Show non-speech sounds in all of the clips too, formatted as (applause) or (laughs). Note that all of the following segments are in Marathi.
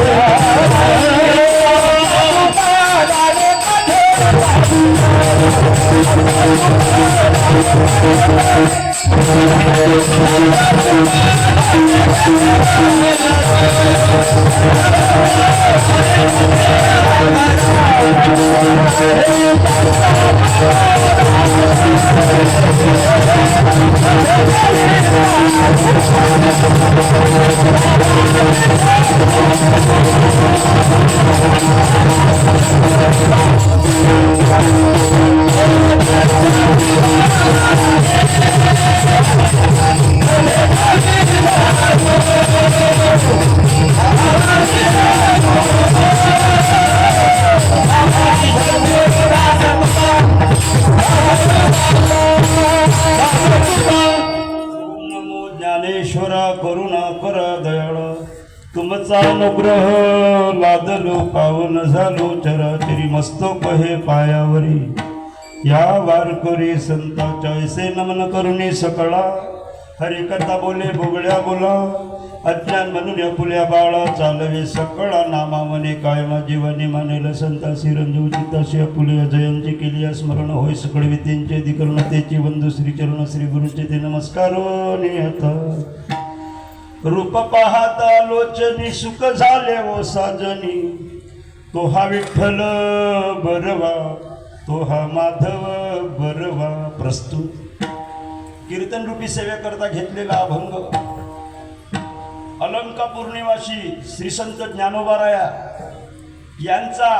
नमो तुमचा लादलो पावन झालो चराचरी मस्तोप हे पायावरी. या वारकरी संताच्या ऐसे नमन करुणी सकळा. हरिकथा बोले बोगळ्या बोला. अज्ञान म्हणून या फुल्या बाळा चालवे सकळा. नामा मने कायमा जीवनी मानेल संता रंजू चित्ताशी फुले जयंती केली स्मरण होय सकळ वितींचे अधिकरण त्याची बंधू श्री चरण श्री गुरुचे ते नमस्कार हो नियत. रूप पाहता लोचनी सुख झाले ओ साजनी. तो हा विठ्ठल बरवा तो हा माधव बरवा प्रस्तुत. कीर्तन रूपी सेवेकरता घेतलेला अभंग. अलंका पौर्णिमाशी श्री संत ज्ञानोबाराया यांचा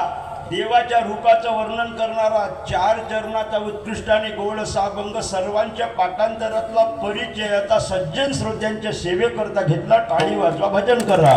देवाच्या रूपाचं वर्णन करणारा चार चरणाचा उत्कृष्ट आणि गोड साभंग सर्वांच्या पाठांतरातला परिचय आता सज्जन श्रोत्यांच्या सेवेकरता घेतला. टाळी वाजवा भजन करा.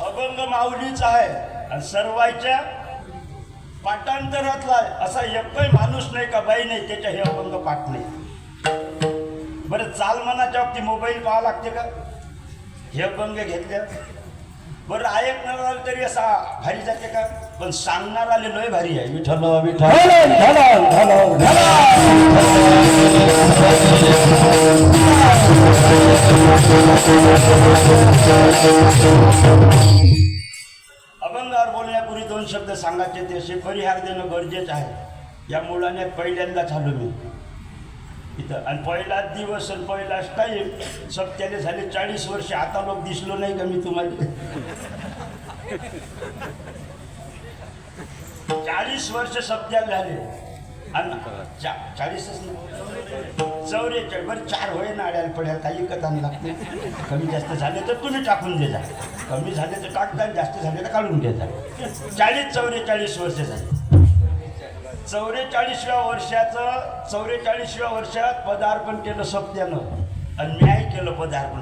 अभंग माऊलीचा आहे. आणि सर्वांच्या पाठांतरातला आहे. असा एकही माणूस नाही का बाई नाही त्याच्या हे अभंग पाठ नाही. बरं चालमानाच्या बाबतीत मोबाईल पाहावं लागते का? हे अभंग घेतल्या बरं ऐकणार आलं तरी असा भारी जाते का? पण सांगणार आले लय भारी आहे. विठ्ठल अभंगावर बोलण्यापूर्वी दोन शब्द सांगायचे ते असे परिहार देणं गरजेचं आहे. या मुलाने पहिल्यांदाच आलो मी. इथं. आणि पहिलाच दिवस आणि पहिलाच टाईम सप्त्याले झाले चाळीस वर्ष. आता लोक दिसलो नाही का मी तुम्हाला? चाळीस वर्ष सप्त्याला झाले. आणि चा- चाळीसच नाही. चौरेचाळीस. बरं चार होय नाड्याला पड्याला काही कथा लागते कमी जास्त झाले तर तुम्ही टाकून दे जा कमी झाले तर टाकता जास्त झाले तर काढून घे जा चाळीस चौवेचाळीस वर्ष झाले. चौवेचाळीसव्या वर्षाचं चौवेचाळीसव्या वर्षात पदार्पण केलं सप्त्यानं. आणि न्याय केलं पदार्पण.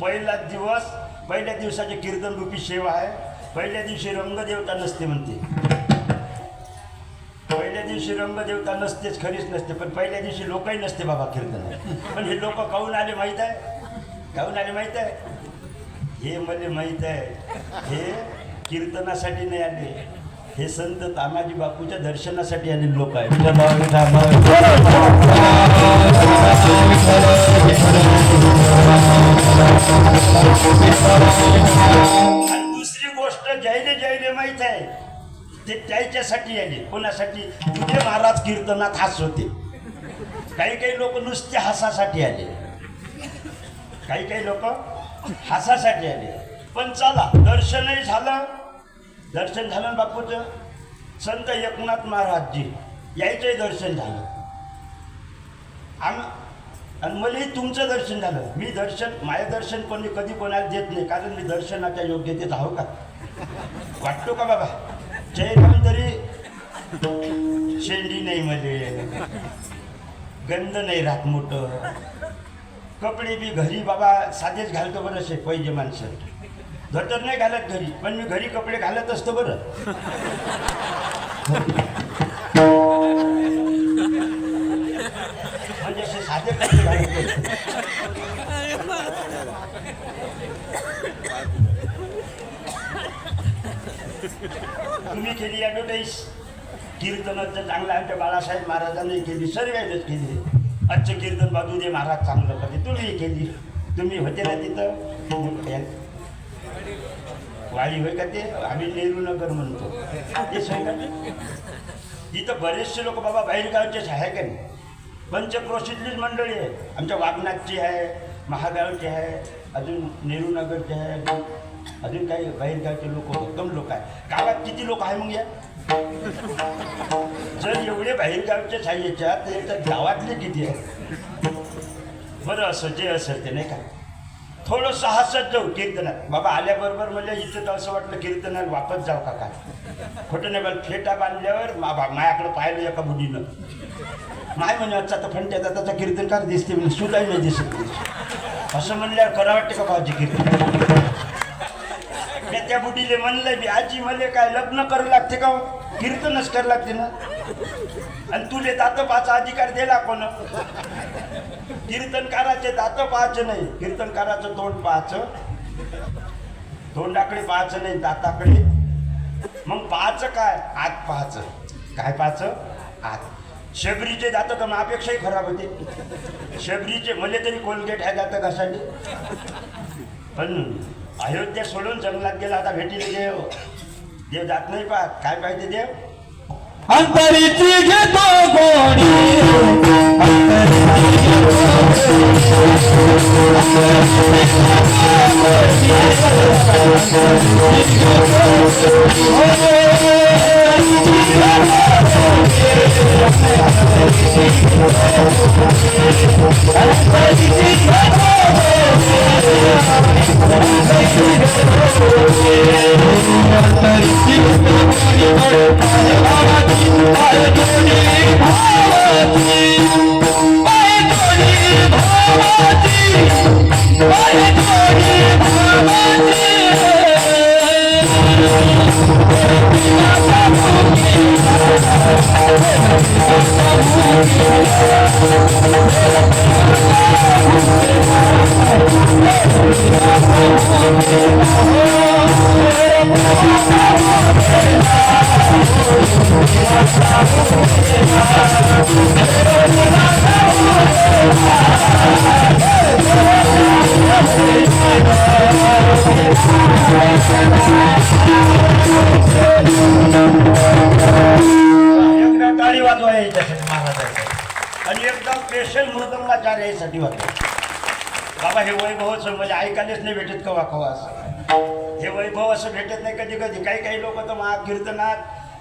पहिला दिवस पहिल्या दिवसाची कीर्तन रूपी सेवा आहे. पहिल्या दिवशी रंगदेवता नसते म्हणते. पहिल्या दिवशी रंगदेवता नसतेच खरीच नसते. पण पहिल्या दिवशी लोकही नसते बाबा कीर्तन. पण हे लोक काहून आले माहीत आहे? काहून आले माहीत आहे? हे मला माहीत आहे. हे कीर्तनासाठी नाही आले. हे संत तानाजी बापूच्या दर्शनासाठी आलेले लोक आहे विठोबा, आणि दुसरी गोष्ट जैने जैने माहीत आहे ते त्याच्यासाठी आले. कोणासाठी? तुझे महाराज कीर्तनात हास होते. काही काही लोक नुसते हासासाठी आले. काही काही लोक हासासाठी आले. पण चला दर्शनही झालं. दर्शन झालं ना बापूचं? संत एकनाथ महाराजजी यायचंही दर्शन झालं. आम आणि मलाही तुमचं दर्शन झालं. मी दर्शन माझं दर्शन कोणी कधी कोणाला देत नाही कारण मी दर्शनाच्या योग्यतेत आहो का? वाटतो का बाबा? जय राम तरी शेंडी नाही मले. गंध नाही राहत मोठं. कपडे बी घरी बाबा साधेच घालतो बरं शे पाहिजे माणसं धोतर नाही घालत घरी पण मी घरी कपडे घालत असतो बरं. म्हणजे असे साधे कपडे घालत तुम्ही केली ॲडव्हर्टाईज कीर्तनाचं चांगलं आमच्या बाळासाहेब महाराजांनी केली सर्वांनीच केली. आजचं कीर्तन बाजू दे महाराज चांगलं पाहिजे तुम्ही केली. तुम्ही होते ना तिथं? वाली होय का ते? आम्ही नेहरू नगर म्हणतो. ते सांगा का बरेचसे लोक बाबा बाहेरगावचेच आहे का नाही? पंचक्रोशीतलीच मंडळी आहे. आमच्या वागनाथची आहे महागावची आहे अजून नेहरू नगरचे आहे अजून अजून काही बाहेरगावचे लोक उत्तम लोक आहे गावात किती लोक आहे मग या? जर एवढे बाहेरगावचे आहे याच्यात तर गावातले किती आहे बरं असं जे असेल ते नाही का? थोडं हसत जाऊ कीर्तनात. बाबा आल्याबरोबर मला इथं तर असं वाटलं कीर्तनात वापस जाऊ का काय? खोटं नाही बरं फेटा बांधल्यावर बाबा बा पाहिलं एका मुलीनं. माय म्हणे आजचा तर फंट्याचा त्याचा कीर्तनकार दिसते म्हणजे सुद्धा नाही दिसत. असं म्हणल्यावर खरं वाटते का बाबाची कीर्तन? मी त्या बुढीले म्हणलं बी आजी मले काय लग्न करू लागते का हो? कीर्तनच करू लागते ना? आणि तुले दात पाचा अधिकार दिला कोण? कीर्तनकाराचे दात पाहायचं नाही. कीर्तनकाराचं तोंड पाहायचं. तोंडाकडे पाहायचं नाही दाताकडे. मग पाहायचं काय? आत पाहायचं. काय पाहायचं? आत. शबरीचे दात तर अपेक्षाही खराब होते. शबरीचे मले तरी कोलगेट आहे दात कशाने पण अयोध्या सोडून जंगलात गेला आता भेटील देव देव जात नाही पाहत. काय पाहिजे देव? अंतरीची घेतो कोणी I'm एकदा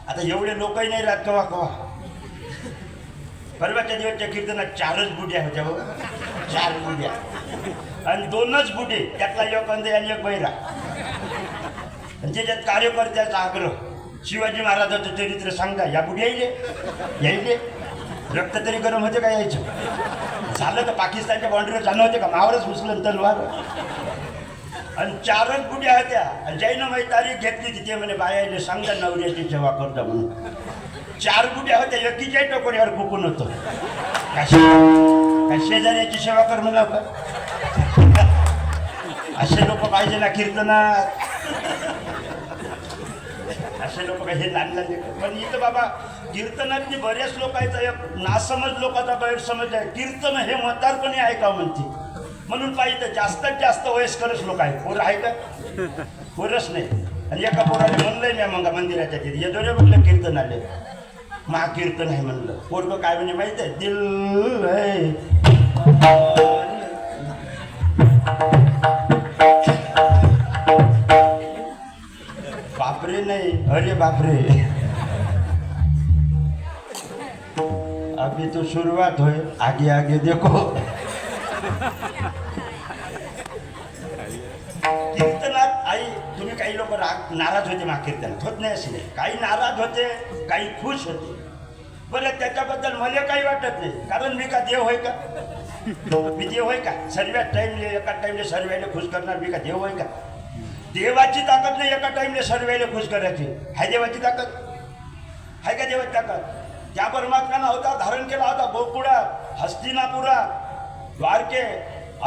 आता एवढे लोकही नाही राहत कवा कवा. परवाच्या दिवसच्या कीर्तनात चारच बुड्या होत्या बघा चार बुड्या आणि दोनच बुडे त्यातला एक अंध आणि एक बैरा आणि त्याच्यात कार्यकर्त्याचा आग्रह शिवाजी महाराजाचं चरित्र सांगता या बुडी यायले. यायले. रक्त तरी गरम होते का यायचं? झालं तर पाकिस्तानच्या बाउंड्रीवर जाणं होते का? मावरच घुसलं तलवार. आणि चारच बुड्या होत्या आणि जैन माही तारीख घेतली तिथे म्हणे बायाने सांगता नवऱ्याची सेवा करता म्हणून. चार बुड्या होत्या एकीच्याही टोकरीवर कुकून होतो. काय शेजाऱ्याची सेवा कर म्हणा असे लोक पाहिजे ना कीर्तनात. असे लोक हे लहान लहान पण इथं बाबा कीर्तनातली बऱ्याच लोकांचा एक नासमज लोकांचा गैरसमज आहे कीर्तन हे म्हातारपणी आहे का म्हणते. म्हणून पाहिजे जास्तीत जास्त वयस्करच लोक आहेत. पोरं आहे का? पोरच नाही. आणि एका पोराने म्हणलंय मी मग मंदिराच्या तिथे. येदोरे म्हटलं कीर्तन आले? महाकीर्तन आहे म्हणलं. पोरग काय म्हणजे माहीत आहे? दिल बापरे नाही. अरे बापरे. अभी तो सुरुवात होय. आगे आगे देखो. काही लोक राग नाराज होते मा कीर्तनात होत नाही असे नाही. काही नाराज होते काही खुश होते. बरं त्याच्याबद्दल मला काही वाटत नाही. कारण मी का देव होय का? मी देव होय का? सर्व टाईमले एका टाईमले सर्वेले खुश करणार मी का देव होय का? देवाची ताकद नाही एका टाईमले सर्वांना खुश करायची. हाय देवाची ताकद? हाय का देवाची ताकद? त्या परमात्म्यानं होता धारण केला होता गोकुळा हस्तिनापुरा द्वारके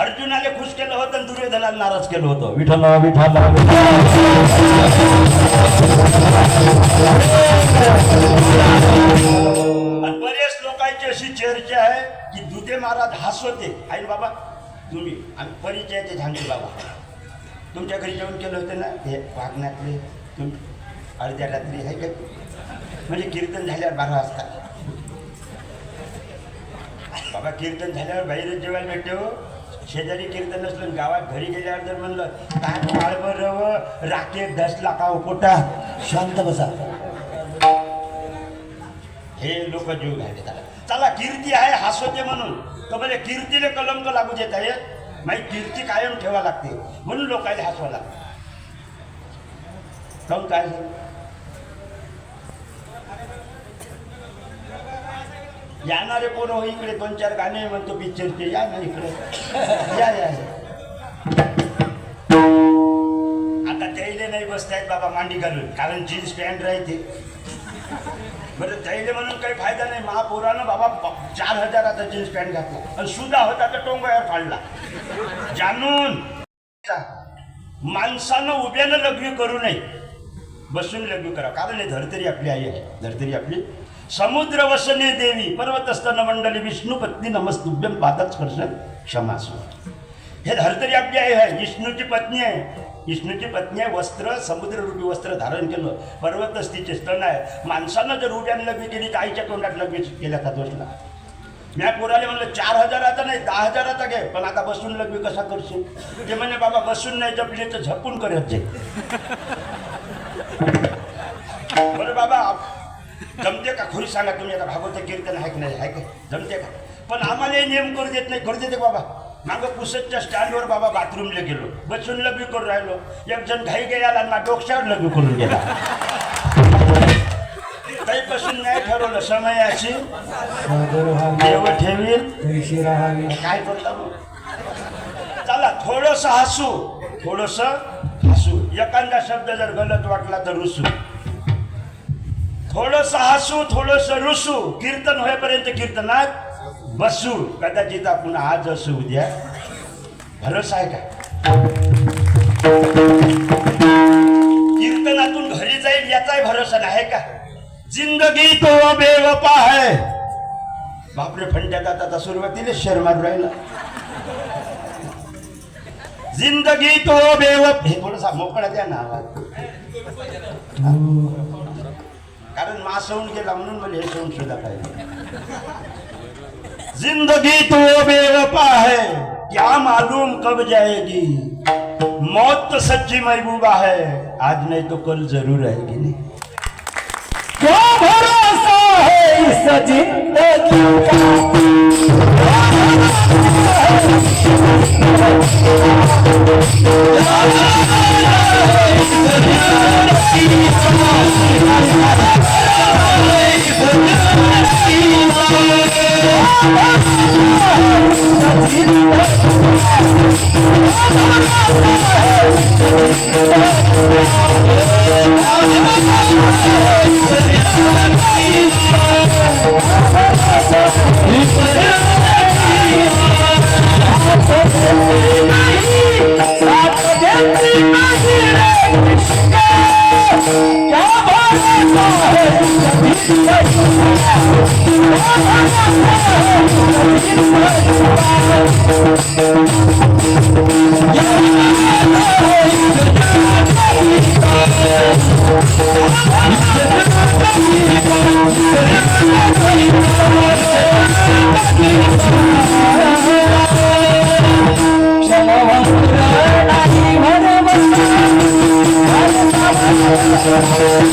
अर्जुनाने खुश केलं होतं आणि दुर्योधनाला नाराज केलं होतं. विठाला विठाला बरेच लोकांची अशी चर्चा आहे की दुधे महाराज हसवते. आई बाबा तुम्ही आम्ही परिचयाचे झांगे बाबा. तुमच्या घरी जेवण केलं होतं ना? ते वागण्यातले तुम अर्ध्या रात्री आहे का? म्हणजे कीर्तन झाल्यावर बारा वाजता. बाबा कीर्तन झाल्यावर बाहेर जेवायला भेटते हो. शेजारी कीर्तन नसलं गावात घरी गेल्यावर जर म्हणलं काय माळबर रव राखेत दस लाखा उपोटा शांत बसा. हे लोक जीव घालते त्याला चला कीर्ती आहे हसवते म्हणून. तर म्हणजे कीर्तीने कलंक लागू देत आहे. माही कीर्ती कायम ठेवा लागते. म्हणून लोकांना हसवा लागते. काहून काय? येणारे पोरं हो इकडे दोन चार गाणे म्हणतो पिक्चरचे या ना इकडे. या या आता त्याईले नाही बसतायत बाबा मांडी घालून कारण जीन्स पॅन्ट राहते. बरं त्याईले म्हणून काही फायदा नाही. महापोरानं बाबा चार चार हजाराचा जीन्स पॅन्ट घातला. आणि सुद्धा होता तर टोंगावर फाडला. जाणून. माणसानं उभ्यानं लग्न करू नये. बसून लग्न करा. कारण हे धरतरी आपली आई आहे. धरतरी आपली समुद्र वसने देवी पर्वतस्तन मंडली विष्णू पत्नी नमस्तुभ्यम पादत स्पर्श क्षमासू। हे धरतरी आपली आई आहे विष्णूची पत्नी आहे. विष्णूची पत्नी आहे वस्त्र समुद्ररूपी वस्त्र धारण केलं. पर्वतच तिचे स्तन आहे. माणसानं जर उभ्यानं लग्न केली तर आईच्या तोंडात लग्न केल्या का दोषला मी पोराले म्हणलं चार हजाराचा नाही दहा हजाराचा घे. पण आता बसून लग्न कसा करशील? ते म्हणे बाबा बसून नाही जपले तर झपून करत जे (laughs) बरं बाबा जमते का? खोरी सांगा तुम्ही आता. भागवत कीर्तन आहे की नाही? ऐक जमते का? पण आम्हाला हे नियम करू देत नाही. करू देते बाबा? मागं पुसतच्या स्टँडवर बाबा बाथरूमला गेलो. बसून लबी करून राहिलो. एक जण घाई गेला आणि माझ्या डोक्यावर करून गेला. काहीपासून नाही ठरवलं. समयाची देव ठेवी काय करता चला थोडस हसू. थोडस हसू. एखादा शब्द जर गलत वाटला तर रुसू. थोडस हसू थोडस रुसू कीर्तन होईपर्यंत कीर्तनात बसू. कदाचित आपण आज असू उद्या. भरोसा आहे का? कीर्तनातून घरी जाईल याचाही भरोसा नाही का? जिंदगी तो बेवपा है. बापरे फंट्यात आता सुरुवातीला शर मारू राहिला. जिंदगी तो बेवप हे थोडसा मोकळा द्या ना आवाज. कारण मा सौंड गेला म्हणून मला हे सौंड सुद्धा पाहिजे ज़िंदगी तो बेवफा है, क्या मालूम कब जाएगी। मौत तो सच्ची महबूबा है, आज नहीं तो कल ज़रूर आएगी नहीं। क्या भरोसा है इस ज़िंदगी का? साथ Música I'm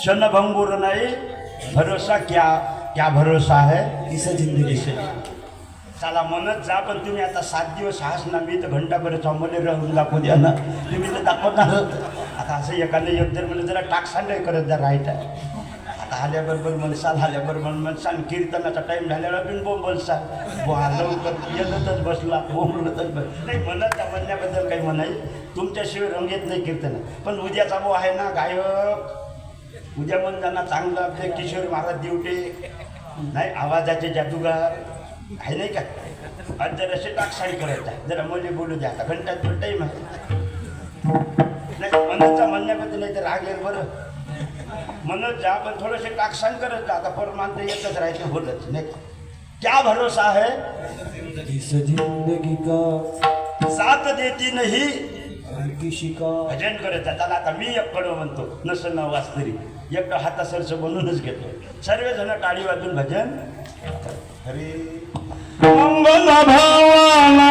क्षणभंगुर नाही भरोसा क्या क्या भरोसा है? इस जिंदगी. से चला म्हणत जा पण तुम्ही आता सात दिवस हास ना मी तर घंटाभर चौमले राहून दाखवू द्या ना. तुम्ही तर दाखवणार आता असं एखादं एक जर मला जरा टाकसान नाही करत जा राईट आहे. आता आल्याबरोबर म्हणसाल आल्याबरोबर म्हणसाल कीर्तनाचा टाईम झाल्यावर बिन बोंब बोलसाल बो लवकर येतच बसला बोंबलतच बस. नाही म्हणत त्या म्हणण्याबद्दल काही म्हणाई तुमच्याशिवाय रंग येत नाही कीर्तन पण उद्याचा बो आहे ना गायक उद्या पण त्यांना चांगलं आपले किशोर महाराज दिवटे नाही आवाजाचे जादूगार आहे नाही का? आज जर असे टाकसाळी करायचा जरा मुली बोलू द्या. आता घंट्यात पण टाईम आहे. नाही मनोजचा म्हणण्याबद्दल नाही तर राग येईल बरं. मनोज जा पण थोडेसे टाकसाण करत जा. आता परमांत येतच राहायचं बोलत नाही का? क्या भरोसा है? इस जिंदगी का साथ देती नाही. भजन करत त्याला आता मी एककडं म्हणतो. नसं न वास्तरी. एकटं हातासरचं बनवूनच घेतो. सर्वजण टाळी वाजून भजन. हरे. मंगल भावाना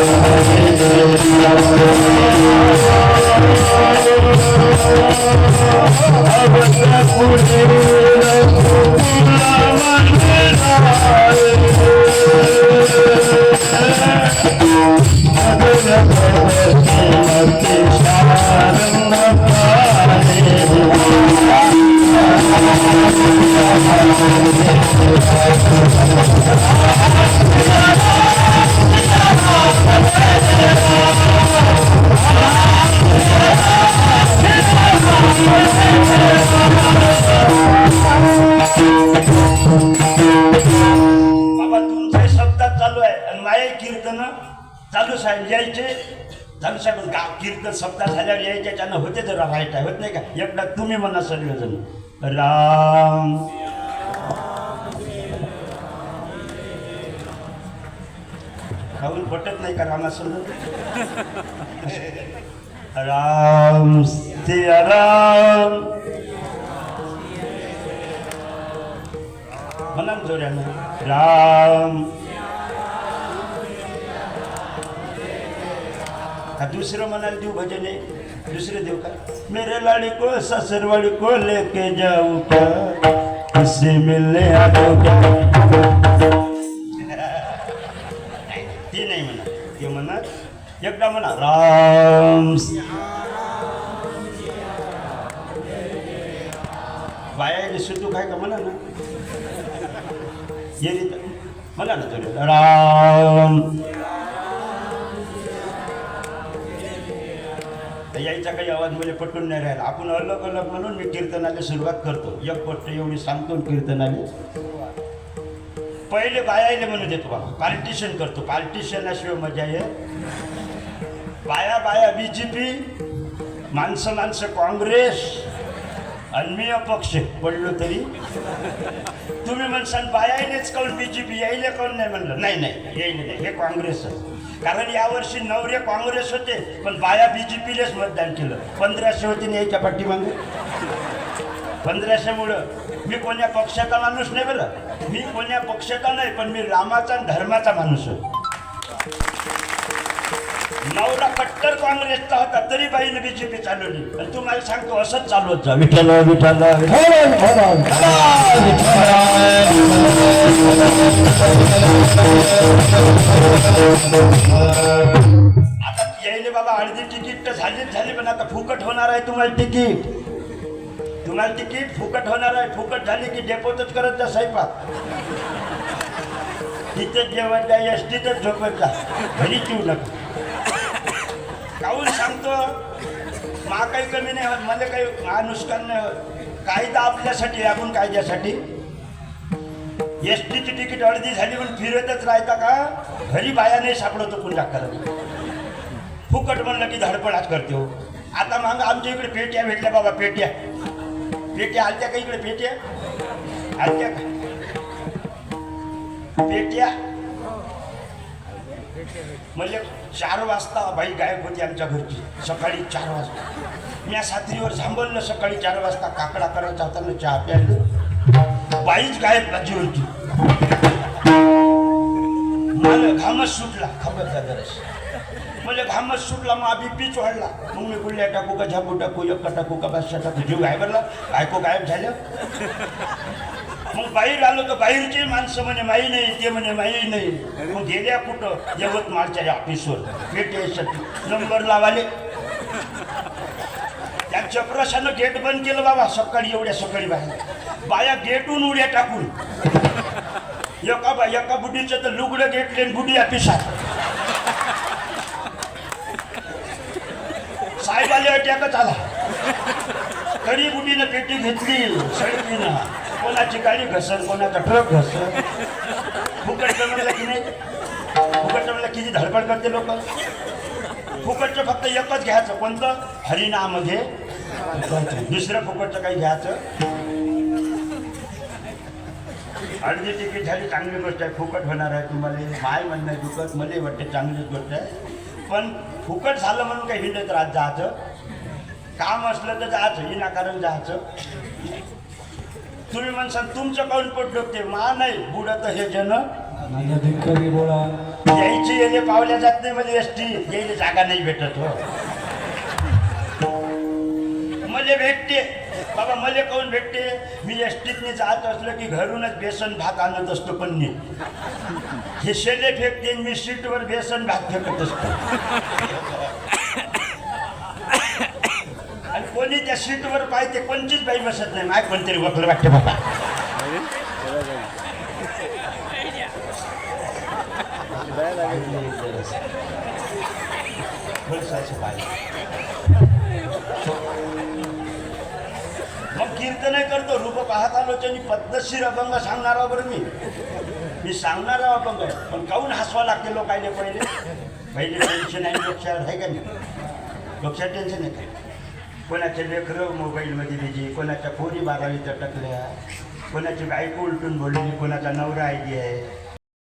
कीर्तन चालू यायचे. चालू साहेब झाल्यावर यायचे. त्यानं होते तर राहायचं आहे होत नाही का? एकदा तुम्ही म्हणा सर्वजण राम खाऊन नाही का रामासंग राम, सिया राम। म्हणा ना जोऱ्यानं राम। का दुसरं म्हणाल देऊ भजन आहे दुसरं देऊ का। मेरे लाड़ी को, ससुरवाड़ी को लेके जाऊ क्या उससे मिलने आ जाऊ क्या ते नाही म्हणा ते म्हणा एकदा म्हणा राम बाया सुतू काय का म्हणा ना? ये म्हणा ना तुला राम. तर यायचा काही आवाज म्हणजे पटून नाही राहिला. आपण अलग अलग म्हणून मी कीर्तनाला सुरुवात करतो. एक पट्ट एवढी सांगतो आणि कीर्तनाला. पहिले बायाले म्हणू देतो बाबा पार्टिशन करतो. पार्टिशनाशिवाय मजा आहे. बाया बाया बी जे पी माणसं माणसं काँग्रेस आणि मी अपक्ष पडलो तरी. तुम्ही म्हणसान बायानेच काऊन बी जे पी यायले काऊन नाही म्हणलं? नाही नाही यायले नाही. हे काँग्रेसच कारण यावर्षी नवरे काँग्रेस होते पण बाया बी जे पीलेच मतदान केलं. पंधराशे होते यायच्या पाठीमागे. पंधराशे मुळं मी कोण्या पक्षाचा माणूस नाही बरं. मी कोण्या पक्षाचा नाही पण मी रामाचा आणि धर्माचा माणूस आहे. नवरा कट्टर काँग्रेसचा होता तरी बाईने बीजेपी चालवली. आणि मला सांगतो असंच चालवत जा. विठ्ठल विठ्ठल आता यायले बाबा अर्धी तिकीट तर झालीच झाली पण आता फुकट होणार आहे तुम्हाला तिकीट. तुम्हाला तिकीट फुकट होणार आहे फुकट झाली की डेपोतच करत जा स्वयंपाक. तिथेच जेवण द्या एस टीतच झोपत जा. घरी येऊ नका. काहून सांगतो? मा काही कमी नाही होत मला काही मा नुकसान नाही होत. कायदा आपल्यासाठी आपण कायद्यासाठी. एस टीची तिकीट अर्धी झाली पण फिरतच राहता का? घरी बाया नाही सापडतो पुन्हा करत फुकट म्हणलं की धडपडाच करते हो. आता मग आमच्या इकडे पेट्या भेटल्या बाबा पेट्या. पेट्या आलत्या का इकडे पेट्या आलत्या का पेट्या? म्हणजे चार वाजता बाई गायब होती आमच्या घरची. सकाळी चार वाजता. मी सात्रीवर थांबवलं सकाळी चार वाजता काकडा करायचा होता ना चहा प्यायला. बाईच गायब बाजी होती. घामच सुटला. खबर गरज म्हणजे घामच सुटला मग बीपीच वाढला. मग मी गुल्ल्या टाकू का झाकू टाकू एक टाकू का बादशा टाकू जीव गायब बायको गायब झालं. मग बाहेर आलो तर बाहेरची माणसं म्हणे माई नाही ते म्हणे माई नाही. मग गेल्या कुठं? यवतमाळच्या या ऑफिसवर भेटायसाठी नंबर लावाले. त्या चपराशानं गेट बंद केलं बाबा सकाळी एवढ्या सकाळी बाहेर. बाया गेटून उड्या टाकून. एका बा एका बुडीचं तर लुगडं घेतले बुडी ऑफिसात साहेब आले अटॅकच आला. तरी बुडीनं पेटी घेतली सडकीनं. कोणाची गाडी घसर कोणाचा ट्रक घसर. फुकट म्हणलं की नाही? फुकट म्हणलं किती धडपड करते लोक? फुकटचं फक्त एकच घ्यायचं. कोणतं? हरिनाम घे. दुसरं फुकटचं काही घ्यायचं अर्धी तिकीट झाली चांगली गोष्ट आहे. फुकट होणार आहे तुम्हाला. माय म्हणणं दुखत. मला वाटते चांगलीच गोष्ट आहे. पण फुकट झालं म्हणून काही हिंडत राहत जायचं काम असलं तर जायचं विनाकारण जायचं तुम्ही म्हणसाल तुमचं काऊन पोट डोकते मा नाही बुडत हे जन. यायची येणे पावल्या जात नाही म्हणजे एस टी. यायला जागा नाही भेटत हो. मले भेटते. बाबा मले काऊन भेटते? मी एस टीतनी जात असलं की घरूनच बेसन भात आणत असतो पण मी. हे शेले फेकते आणि मी सीटवर बेसन भात फेकत असतो. आणि कोणी त्या सीटवर पाहिजे कोणतीच बाई बसत नाही. माय कोणतरी वकलं वाटते बाबा. बसायचं बाई. व्यक्त नाही करतो. रूप पाहत आलो पद्धतशीर अभंग सांगणारा बरं मी. मी सांगणारा अभंग. आहे पण काहून हसवा लागते लोकायले पहिले? पहिले टेन्शन आहे लक्षात आहे का नाही? लक्षात टेन्शन आहे कोणाचे लेकरं मोबाईलमध्ये बिजी कोणाच्या पोरी बारावीच्या टकल्या कोणाची बायको उलटून बोलली कोणाचा नवरा आयडी आहे.